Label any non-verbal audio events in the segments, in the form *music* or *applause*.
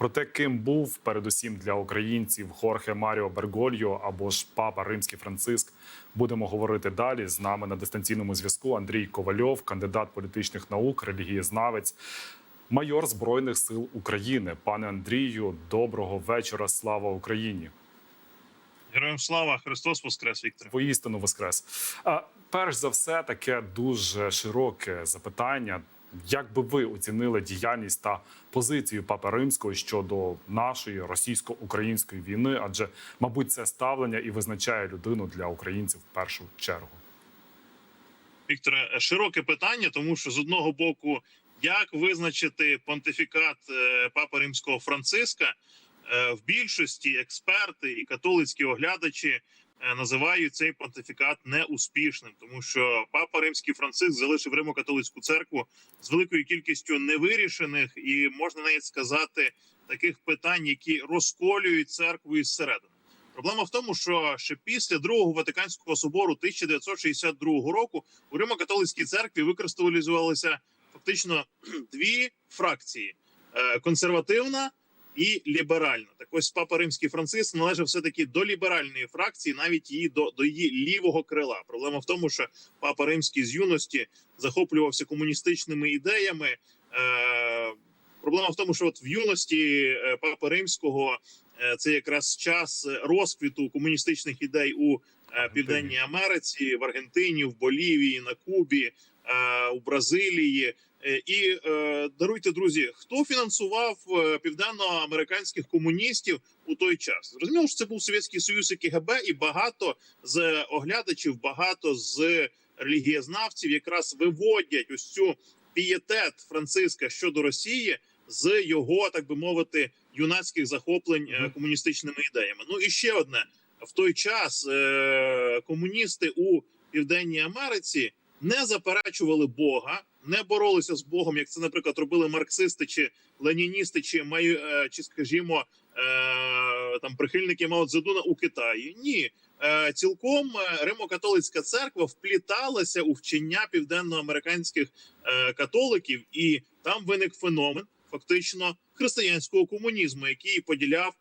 Про те, ким був передусім для українців Хорхе Маріо Бергольо або ж папа Римський Франциск, будемо говорити далі. З нами на дистанційному зв'язку Андрій Ковальов, кандидат політичних наук, релігієзнавець, майор Збройних сил України. Пане Андрію, доброго вечора. Слава Україні! Героям слава Христос Воскрес, Віктор. Воістину воскрес. Перш за все, таке дуже широке запитання. Як би ви оцінили діяльність та позицію Папи Римського щодо нашої російсько-української війни? Адже, мабуть, це ставлення і визначає людину для українців в першу чергу. Вікторе, широке питання, тому що з одного боку, як визначити понтифікат е, Папи Римського Франциска, Е, в більшості експерти і католицькі оглядачі називають цей понтифікат неуспішним, тому що Папа Римський Франциск залишив Римо-католицьку церкву з великою кількістю невирішених і можна навіть сказати таких питань, які розколюють церкву із середини. Проблема в тому, що ще після другого Ватиканського собору 1962 року у Римо-католицькій церкві використовувалися фактично *clears throat* дві фракції: е, консервативна і ліберальна. Так ось папа римський Франциск належав все таки до ліберальної фракції, навіть її до, до її лівого крила. Проблема в тому, що папа римський з юності захоплювався комуністичними ідеями. Е, Проблема в тому, що от в юності е, папи римського е, це якраз час розквіту комуністичних ідей у е, південній Америці, в Аргентині, в Болівії, на Кубі, е, у Бразилії. Е, І е, даруйте, друзі, хто фінансував е, південноамериканських комуністів у той час? Зрозуміло, що це був Совєтський Союз і КГБ, і багато з оглядачів, багато з релігієзнавців якраз виводять ось цю пієтет Франциска щодо Росії з його, так би мовити, юнацьких захоплень комуністичними ідеями. Ну і ще одне: в той час комуністи у Південній Америці не заперечували Бога, не боролися з Богом, як це, наприклад, робили марксисти чи леніністи, чи маю, е, чи скажімо, е, там прихильники Мао Цзедуна у Китаї. Ні, е, цілком Римо-католицька церква впліталася у вчення південноамериканських католиків, і там виник феномен фактично християнського комунізму, який поділяв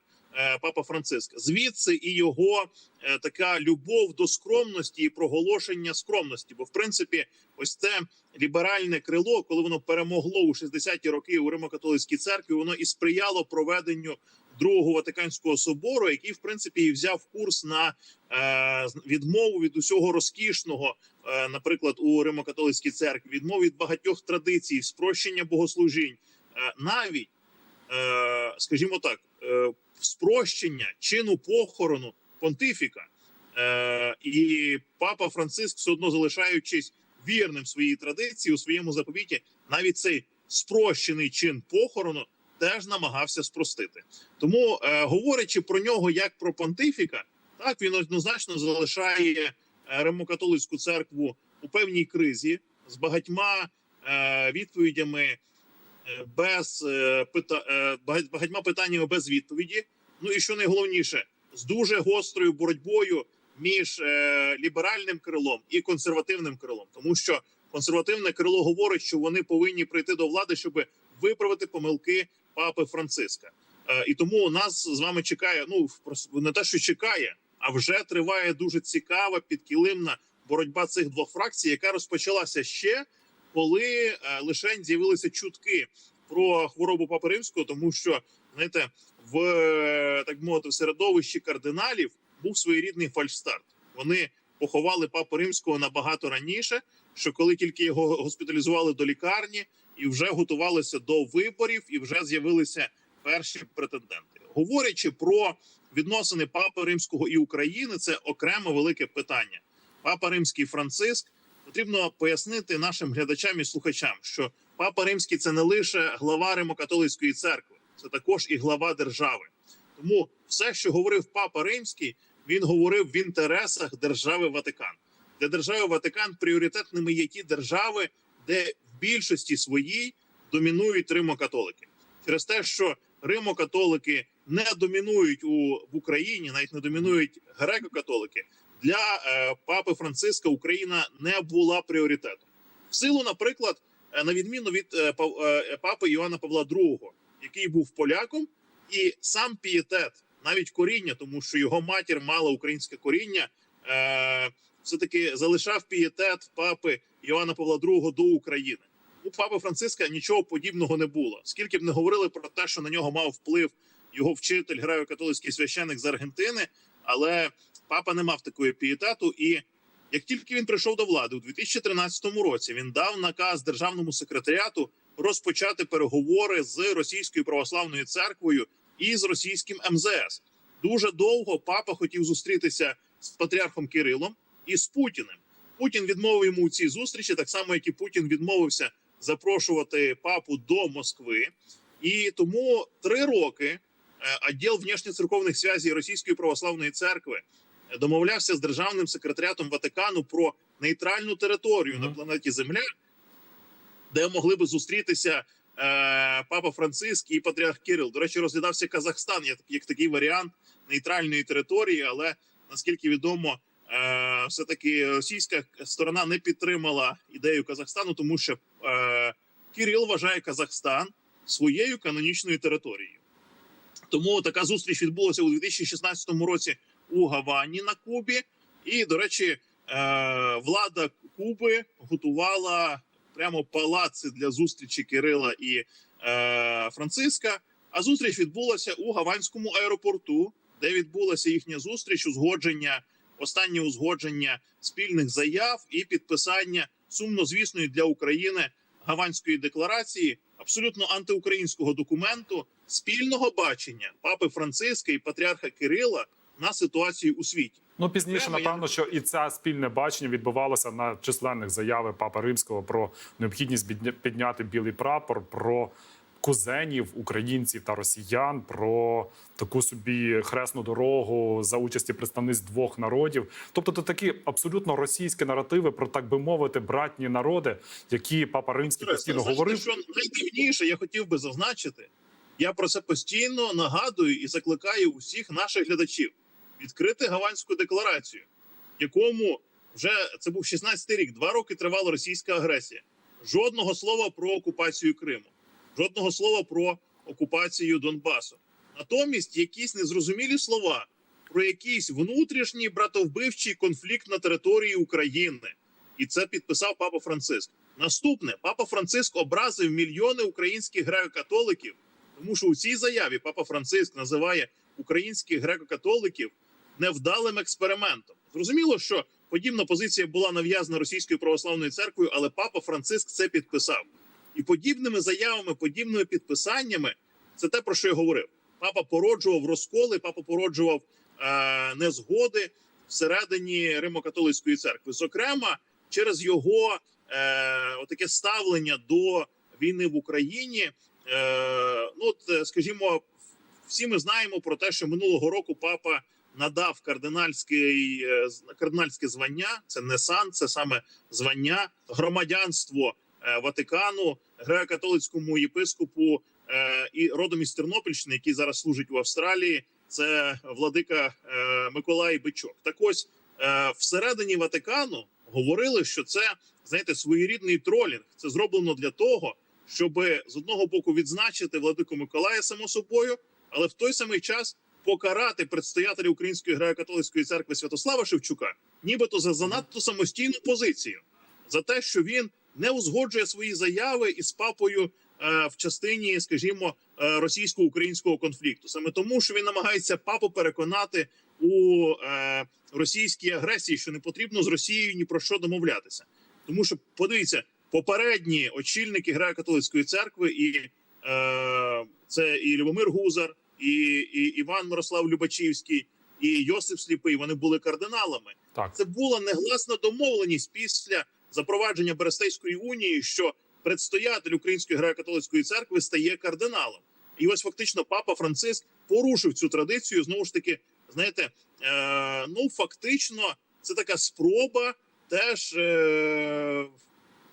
папа Франциск. Звідси і його е, така любов до скромності і проголошення скромності. Бо, в принципі, ось це ліберальне крило, коли воно перемогло у 60-ті роки у Римо-католицькій церкві, воно і сприяло проведенню другого Ватиканського собору, який в принципі і взяв курс на е, відмову від усього розкішного, е, наприклад, у Римо-католицькій церкві, відмову від багатьох традицій, спрощення богослужінь, е, навіть, е, скажімо так, е, спрощення чину похорону понтифіка. Е, і папа Франциск, все одно залишаючись вірним своїй традиції у своєму заповіті, навіть цей спрощений чин похорону теж намагався спростити. Тому, е, говорячи про нього як про понтифіка, так він однозначно залишає е, Римокатолицьку церкву у певній кризі з багатьма е, відповідями без е, пита, е, багатьма питаннями без відповіді. Ну і що найголовніше, з дуже гострою боротьбою між е, ліберальним крилом і консервативним крилом, тому що консервативне крило говорить, що вони повинні прийти до влади, щоб виправити помилки папи Франциска. І тому у нас з вами чекає. Ну не те, що чекає, а вже триває дуже цікава підкилимна боротьба цих двох фракцій, яка розпочалася ще коли е, лишень з'явилися чутки про хворобу папи римського, тому що знаєте, в так мовити в середовищі кардиналів був своєрідний фальшстарт. Вони поховали папу римського набагато раніше. Що коли тільки його госпіталізували до лікарні і вже готувалися до виборів, і вже з'явилися перші претенденти, говорячи про відносини Папи Римського і України, це окремо велике питання. Папа Римський Франциск потрібно пояснити нашим глядачам і слухачам, що Папа Римський це не лише глава Римо-католицької церкви, це також і глава держави. Тому все, що говорив Папа Римський, він говорив в інтересах держави Ватикан. Для держави Ватикан пріоритетними є ті держави, де в більшості своїй домінують римокатолики. Через те, що римокатолики не домінують у в Україні, навіть не домінують греко-католики. Для е, папи Франциска Україна не була пріоритетом. В силу, наприклад, е, на відміну від е, папи Іоанна Павла II, який був поляком, І сам пієтет, навіть коріння, тому що його матір мала українське коріння, все таки залишав пієтет папи Іоанна Павла II до України. У папи Франциска нічого подібного не було. Скільки б не говорили про те, що на нього мав вплив його вчитель, греко-католицький священик з Аргентини, але папа не мав такої пієтету. І як тільки він прийшов до влади у 2013 році, він дав наказ державному секретаріату розпочати переговори з російською православною церквою і з російським МЗС. Дуже довго папа хотів зустрітися з патріархом Кирилом і з Путіним. Путін відмовив йому у цій зустрічі, так само як і Путін відмовився запрошувати папу до Москви. І тому три роки відділ внешньоцерковних зв'язів Російської православної церкви домовлявся з державним секретаріатом Ватикану про нейтральну територію Мгм. на планеті Земля, де могли би зустрітися е, папа Франциск і патріарх Кирил. До речі, розглядався Казахстан як, як такий варіант нейтральної території, але наскільки відомо, е, все таки російська сторона не підтримала ідею Казахстану, тому що е, Кирил вважає Казахстан своєю канонічною територією. Тому така зустріч відбулася у 2016 році у Гавані на Кубі. І, до речі, е, влада Куби готувала прямо палаци для зустрічі Кирила і е, Франциска. А зустріч відбулася у Гаванському аеропорту, де відбулася їхня зустріч, узгодження, останнє узгодження спільних заяв і підписання сумнозвісної для України Гаванської декларації, абсолютно антиукраїнського документу спільного бачення папи Франциска і патріарха Кирила на ситуацію у світі. Ну пізніше, Прямо напевно, що і це спільне бачення відбувалося на численних заяви Папи Римського про необхідність підня- підняти білий прапор, про кузенів українців та росіян, про таку собі хресну дорогу за участі представниць двох народів. Тобто, це такі абсолютно російські наративи про так би мовити, братні народи, які Папа Римський постійно Знаєте, говорив. що найдивніше, я хотів би зазначити. Я про це постійно нагадую і закликаю усіх наших глядачів відкрити Гаванську декларацію, якому вже це був 16-й рік, два роки тривала російська агресія. Жодного слова про окупацію Криму, жодного слова про окупацію Донбасу. Натомість якісь незрозумілі слова про якийсь внутрішній братовбивчий конфлікт на території України, і це підписав папа Франциск. Наступне папа Франциск образив мільйони українських греко-католиків, тому що у цій заяві папа Франциск називає українських греко-католиків невдалим експериментом. Зрозуміло, що подібна позиція була нав'язана російською православною церквою, але папа Франциск це підписав. І подібними заявами, подібними підписаннями, це те про що я говорив. Папа породжував розколи, папа породжував е, незгоди всередині Римо-католицької церкви. Зокрема, через його е, отаке ставлення до війни в Україні. Е, ну, от, е, скажімо, всі ми знаємо про те, що минулого року папа надав кардинальський е, кардинальське звання. Це не сан, це саме звання громадянство е, Ватикану, греко-католицькому єпископу е, і родом із Тернопільщини, який зараз служить в Австралії. Це владика Миколай Бичок. Так ось всередині Ватикану говорили, що це знаєте своєрідний тролінг. Це зроблено для того, щоб з одного боку відзначити владику Миколая само собою, але в той самий час покарати предстоятеля Української греко-католицької церкви Святослава Шевчука, нібито за занадто самостійну позицію, за те, що він не узгоджує свої заяви із папою е, в частині, скажімо, е, російсько-українського конфлікту, саме тому, що він намагається папу переконати у е, російській агресії, що не потрібно з Росією ні про що домовлятися, тому що подивіться, попередні очільники греко-католицької церкви, і це і Любомир Гузар, і, і Іван Мирослав Любачівський, і Йосип Сліпий. Вони були кардиналами. Так, Це була негласна домовленість після запровадження Берестейської унії, що предстоятель Української греко-католицької церкви стає кардиналом. І ось фактично папа Франциск порушив цю традицію. Знову ж таки, знаєте, е, ну фактично, це така спроба теж е,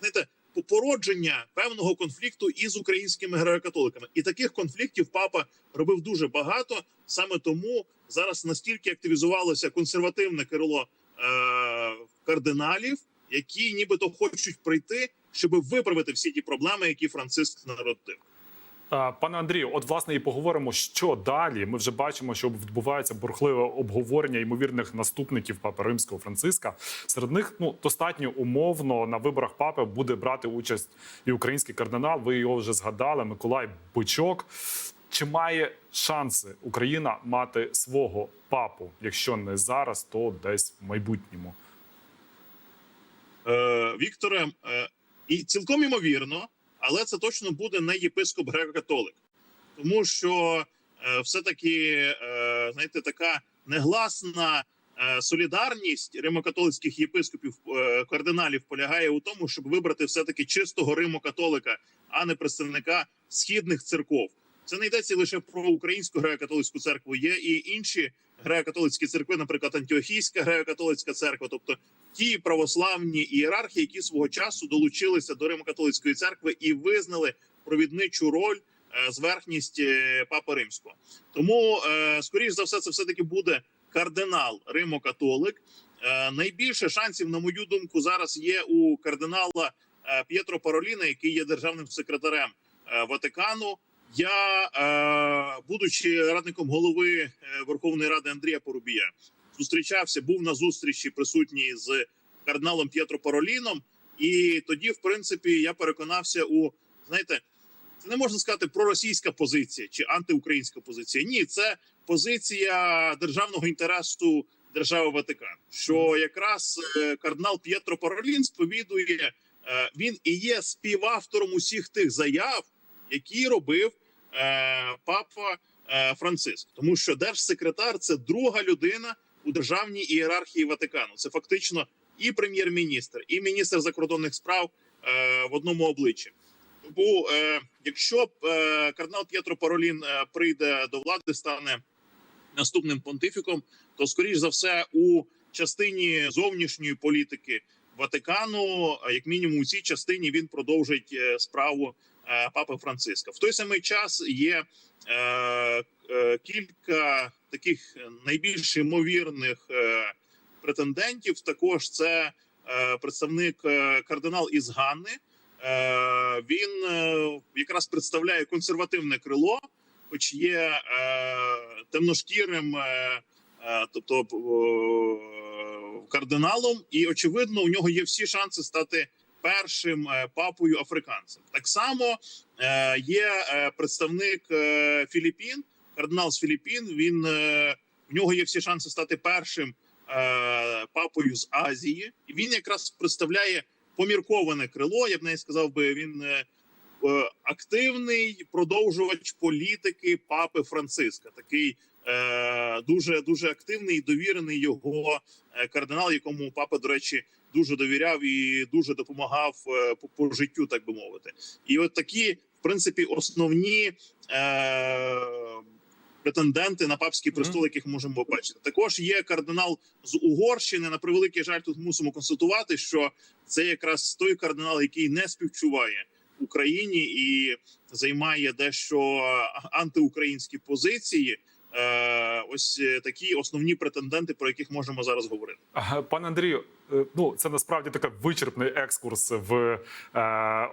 знаєте, породження певного конфлікту із українськими греко-католиками. І таких конфліктів папа робив дуже багато. Саме тому зараз настільки активізувалося консервативне крило е, кардиналів, які нібито хочуть прийти, щоб виправити всі ті проблеми, які Франциск народив. Е, Пане Андрію, от власне і поговоримо, що далі. Ми вже бачимо, що відбувається бурхливе обговорення ймовірних наступників папи римського Франциска. Серед них ну достатньо умовно на виборах папи буде брати участь і український кардинал. Ви його вже згадали. Миколай Бичок. Чи має шанси Україна мати свого папу? Якщо не зараз, то десь в майбутньому. Е, Вікторе, е, і цілком імовірно, але це точно буде не єпископ греко-католик, тому що е, все-таки е, знаєте, така негласна е, солідарність римокатолицьких єпископів е, кардиналів полягає у тому, щоб вибрати все-таки чистого римокатолика, а не представника східних церков. Це не йдеться лише про українську греко-католицьку церкву. Є і інші греко-католицькі церкви, наприклад, Антіохійська греко-католицька церква, тобто ті православні ієрархи, які свого часу долучилися до Римо-католицької церкви і визнали провідничу роль е, зверхність е, папи римського. Тому, е, скоріш за все, це все таки буде кардинал Римо-католик. Найбільше шансів, на мою думку, зараз є у кардинала П'єтро Пароліна, який є державним секретарем Ватикану. Я, е, будучи радником голови е, Верховної Ради Андрія Порубія, зустрічався, був на зустрічі присутній з кардиналом П'єтро Пароліном, і тоді, в принципі, я переконався у знаєте, це не можна сказати проросійська позиція чи антиукраїнська позиція. Ні, це позиція державного інтересу держави Ватикан. Що якраз е, кардинал П'єтро Паролін сповідує, він і є співавтором усіх тих заяв, які робив папа е, Франциск, тому що держсекретар це друга людина у державній ієрархії Ватикану. Це фактично і прем'єр-міністр, і міністр закордонних справ е, в одному обличчі. Тому, е, якщо е, кардинал П'єтро Паролін е, прийде до влади, стане наступним понтифіком, то скоріш за все у частині зовнішньої політики Ватикану, як мінімум у цій частині, він продовжить е, справу е, папи Франциска. В той самий час є е, е, кілька таких найбільш ймовірних е, претендентів. Також це е, представник е, кардинал із Ганни. Е, він е, якраз представляє консервативне крило, хоч є е, темношкірим, е, е, тобто е, кардиналом, і очевидно, у нього є всі шанси стати першим е, папою африканцем. Так само е, є е, представник Філіппін, кардинал з Філіппін. Він в нього є всі шанси стати першим папою з Азії, він якраз представляє помірковане крило. Я б не сказав би він активний продовжувач політики папи Франциска. Такий дуже дуже активний і довірений його кардинал, якому папа, до речі, дуже довіряв і дуже допомагав е, по, по життю, так би мовити. І от такі, в принципі, основні. Е, Претенденти на папський престол, яких можемо побачити, також є кардинал з Угорщини. На превеликий жаль, тут мусимо констатувати, що це якраз той кардинал, який не співчуває Україні і займає дещо антиукраїнські позиції. Е, ось е, такі основні претенденти, про яких можемо зараз говорити. Пане Андрію, е, ну це насправді такий вичерпний екскурс в е,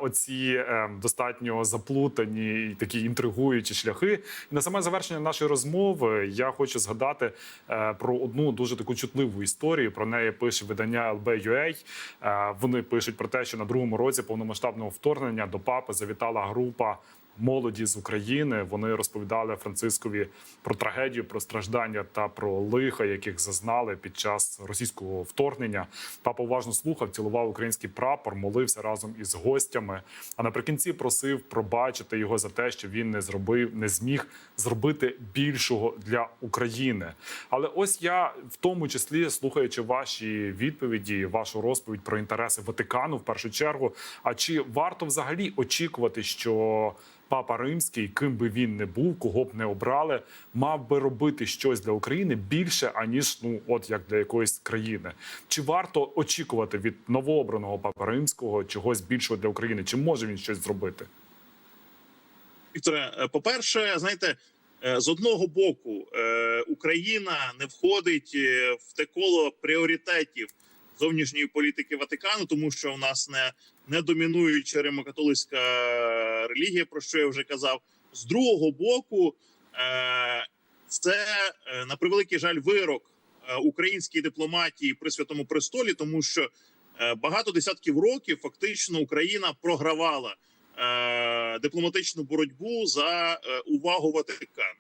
оці е, достатньо заплутані і такі інтригуючі шляхи. І на саме завершення нашої розмови я хочу згадати е, про одну дуже таку чутливу історію. Про неї пише видання LB.UA. Е, вони пишуть про те, що на другому році повномасштабного вторгнення до папи завітала група молоді з України. Вони розповідали Францискові про трагедію, про страждання та про лиха, яких зазнали під час російського вторгнення. Папа уважно слухав, цілував український прапор, молився разом із гостями. А наприкінці просив пробачити його за те, що він не зробив, не зміг зробити більшого для України. Але ось я в тому числі слухаючи ваші відповіді, вашу розповідь про інтереси Ватикану в першу чергу. А чи варто взагалі очікувати, що Папа Римський, ким би він не був, кого б не обрали, мав би робити щось для України більше аніж ну, от як для якоїсь країни. Чи варто очікувати від новообраного папа римського чогось більшого для України? Чи може він щось зробити? Вікторе, е, по-перше, знаєте, е, з одного боку, е, Україна не входить в те коло пріоритетів зовнішньої політики Ватикану, тому що у нас не, не домінуюча римокатолицька релігія, про що я вже казав. з другого боку, е, це е, на превеликий жаль вирок е, українській дипломатії при святому престолі, тому що багато десятків років фактично Україна програвала дипломатичну боротьбу за увагу Ватикану.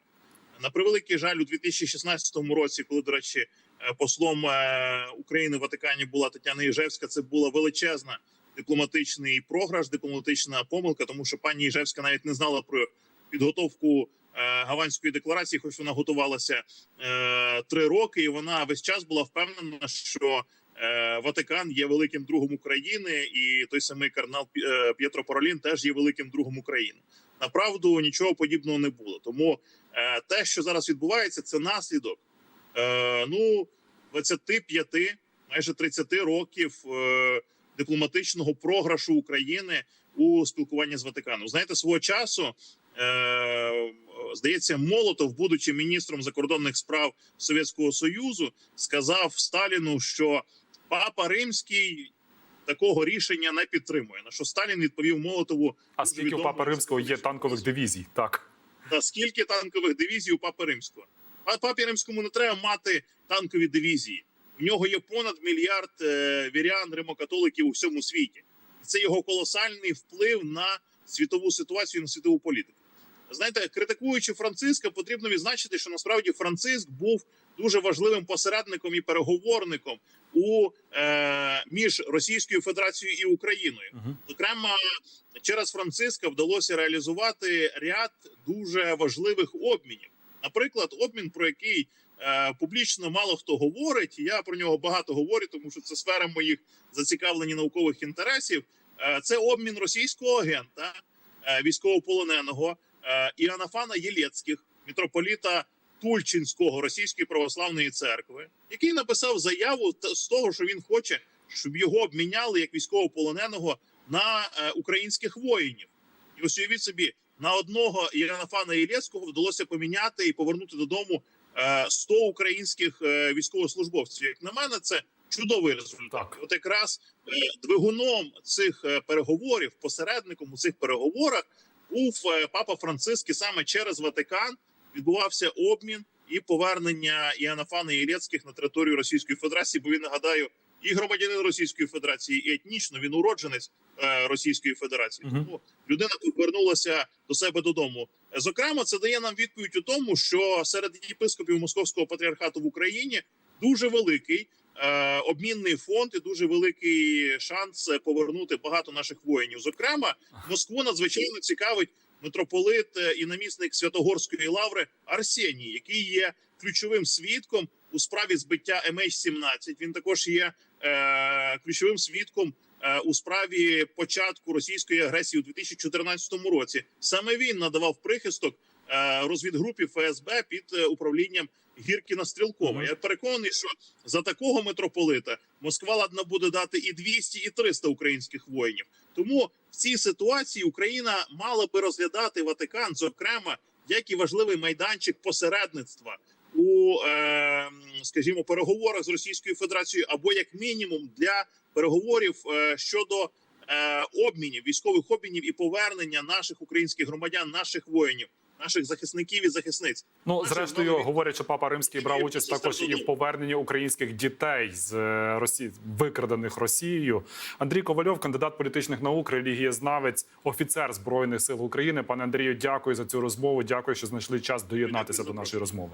На превеликий жаль, у 2016 році, коли, до речі, послом України в Ватикані була Тетяна Іжевська, це була величезна дипломатичний програш, дипломатична помилка, тому що пані Іжевська навіть не знала про підготовку е, гаванської декларації, хоч вона готувалася е, три роки, і вона весь час була впевнена, що е, Ватикан є великим другом України, і той самий кардинал Пі- е, П'єтро Паролін теж є великим другом України. Направду нічого подібного не було. Тому е, те, що зараз відбувається, це наслідок е, ну 25, майже 30 років е, дипломатичного програшу України у спілкуванні з Ватиканом. Знаєте, свого часу. Е, здається, Молотов, будучи міністром закордонних справ Совєтського Союзу, сказав Сталіну, що папа римський такого рішення не підтримує. На що Сталін відповів Молотову: А скільки у відомо, Папи що Римського є танкових дивізій? Так. Та скільки танкових дивізій у Папи Римського? А Папі Римському не треба мати танкові дивізії. У нього є понад мільярд е, вірян, римокатоликів у всьому світі. Це його колосальний вплив на світову ситуацію, на світову політику. Знаєте, критикуючи Франциска, потрібно відзначити, що насправді Франциск був дуже важливим посередником і переговорником у е, між Російською Федерацією і Україною. Зокрема, через Франциска вдалося реалізувати ряд дуже важливих обмінів. Наприклад, обмін, про який публічно мало хто говорить. Я про нього багато говорю, тому що це сфера моїх зацікавлень наукових інтересів. Е, це обмін російського агента, е, військовополоненого е, Іоаннафана Єлецьких, митрополіта Тульчинського Російської православної церкви, який написав заяву з того, що він хоче, щоб його обміняли як військовополоненого на е, українських воїнів. І ось уявіть собі, на одного Єранафана Ілєцького вдалося поміняти і повернути додому е, 100 українських е, військовослужбовців. Як на мене, це чудовий результат. Так. От якраз е, двигуном цих е, переговорів, посередником у цих переговорах був е, папа Франциск, і саме через Ватикан відбувався обмін і повернення Іоаннафана Ілєцьких на територію Російської Федерації. Бо він нагадаю, і громадянин Російської Федерації, і етнічно він уродженець е, Російської Федерації. Мгм. Тому людина повернулася до себе додому. Зокрема, це дає нам відповідь у тому, що серед єпископів Московського патріархату в Україні дуже великий е, обмінний фонд і дуже великий шанс повернути багато наших воїнів. Зокрема, Москву надзвичайно цікавить митрополит е, і намісник Святогорської лаври Арсеній, який є ключовим свідком у справі збиття MH17. Він також є е, ключовим свідком у справі початку російської агресії у 2014 році. Саме він надавав прихисток е, розвідгрупі ФСБ під е, управлінням Гіркіна Стрілкова. Я переконаний, що за такого митрополита Москва ладна буде дати і 200, і 300 українських воїнів. Тому в цій ситуації Україна мала би розглядати Ватикан, зокрема, як і важливий майданчик посередництва у, е, скажімо, переговорах з Російською Федерацією, або як мінімум для переговорів е, щодо е, обмінів, військових обмінів і повернення наших українських громадян, наших воїнів, наших захисників і захисниць. Ну, Наші зрештою, нові- говорять, що папа римський брав участь також і в поверненні українських дітей з е, Росії, викрадених Росією. Андрій Ковальов, кандидат політичних наук, релігієзнавець, офіцер збройних сил України. Пане Андрію, дякую за цю розмову. Дякую, що знайшли час доєднатися Дякую до нашої розмови.